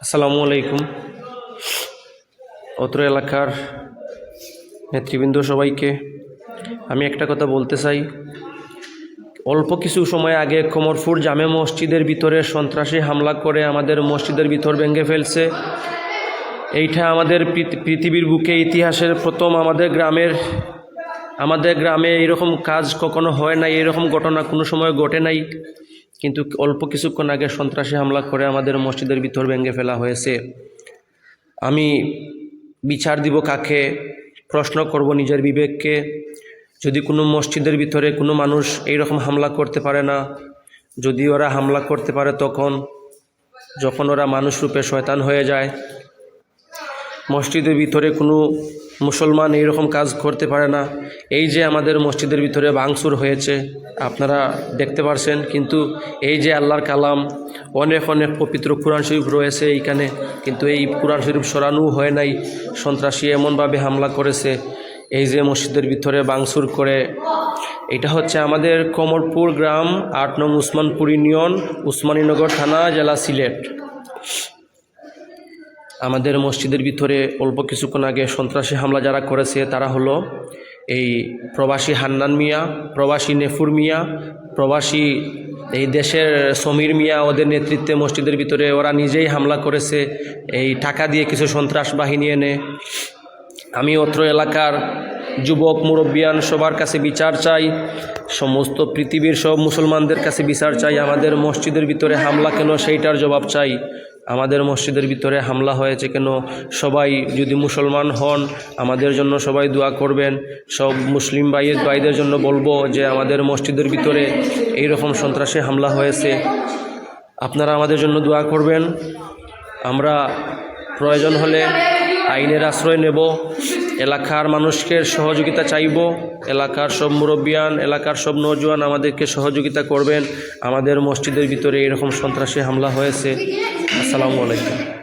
আসসালামু আলাইকুম। অত্র এলাকার নেতৃবৃন্দ সবাইকে, আমি একটা কথা বলতে চাই। অল্প কিছু সময় আগে কোমরপুর জামে মসজিদের ভিতরে সন্ত্রাসী হামলা করে আমাদের মসজিদের ভিতর ভেঙে ফেলছে। এইটা আমাদের পৃথ- পৃথিবীর বুকে ইতিহাসের প্রথম আমাদের গ্রামের আমাদের গ্রামে এরকম কাজ কখনো হয় নাই, এরকম ঘটনা কোনো সময় ঘটে নাই। কিন্তু অল্প কিছুক্ষণ আগে সন্ত্রাসী হামলা করে আমাদের মসজিদের ভিতর ভেঙে ফেলা হয়েছে। আমি বিচার দিব কাকে, প্রশ্ন করব নিজের বিবেককে। যদি কোনো মসজিদের ভিতরে কোনো মানুষ এইরকম হামলা করতে পারে না, যদি ওরা হামলা করতে পারে তখন, যখন ওরা মানুষ রূপে শয়তান হয়ে যায় মসজিদের ভিতরে কোনো মুসলমান এইরকম কাজ করতে পারে না। এই যে আমাদের মসজিদের ভিতরে ভাঙচুর হয়েছে, আপনারা দেখতে পারছেন, কিন্তু এই যে আল্লাহর কালাম, অনেক অনেক পবিত্র কোরআন শরীফ রয়েছে এইখানে, কিন্তু এই কোরআন শরীফ সরানো হয় নাই। সন্ত্রাসী এমনভাবে হামলা করেছে, এই যে মসজিদের ভিতরে বাংসুর করে। এটা হচ্ছে আমাদের কমরপুর গ্রাম, আট নং উসমানপুর ইউনিয়ন, উসমানীনগর থানা, জেলা সিলেট। আমাদের মসজিদের ভিতরে অল্প কিছুক্ষণ আগে সন্ত্রাসী হামলা যারা করেছে, তারা হলো এই প্রবাসী হান্নান মিয়া, প্রবাসী নেফুর মিয়া, প্রবাসী এই দেশের সমীর মিয়া, ওদের নেতৃত্বে মসজিদের ভিতরে ওরা নিজেই হামলা করেছে, এই টাকা দিয়ে কিছু সন্ত্রাস বাহিনী এনে। আমি অত্র এলাকার যুবক, মুরব্বিয়ান, সবার কাছে বিচার চাই, সমস্ত পৃথিবীর সব মুসলমানদের কাছে বিচার চাই, আমাদের মসজিদের ভিতরে হামলা কেন সেইটার জবাব চাই। আমাদের মসজিদের ভিতরে হামলা হয়েছে কেন? সবাই যদি মুসলমান হন, আমাদের জন্য সবাই দোয়া করবেন। সব মুসলিম ভাইয়ের ভাইদের জন্য বলব যে আমাদের মসজিদের ভিতরে এই রকম সন্ত্রাসে হামলা হয়েছে। আপনারা আমাদের জন্য দোয়া করবেন। আমরা প্রয়োজন হলে আইনের আশ্রয় নেব। এলাকার মানুষকে সহযোগিতা চাইব, এলাকার সব মুরব্বিয়ান, এলাকার সব নজওয়ান আমাদেরকে সহযোগিতা করবেন। আমাদের মসজিদের ভিতরে এরকম সন্ত্রাসী হামলা হয়েছে। আসসালামু আলাইকুম।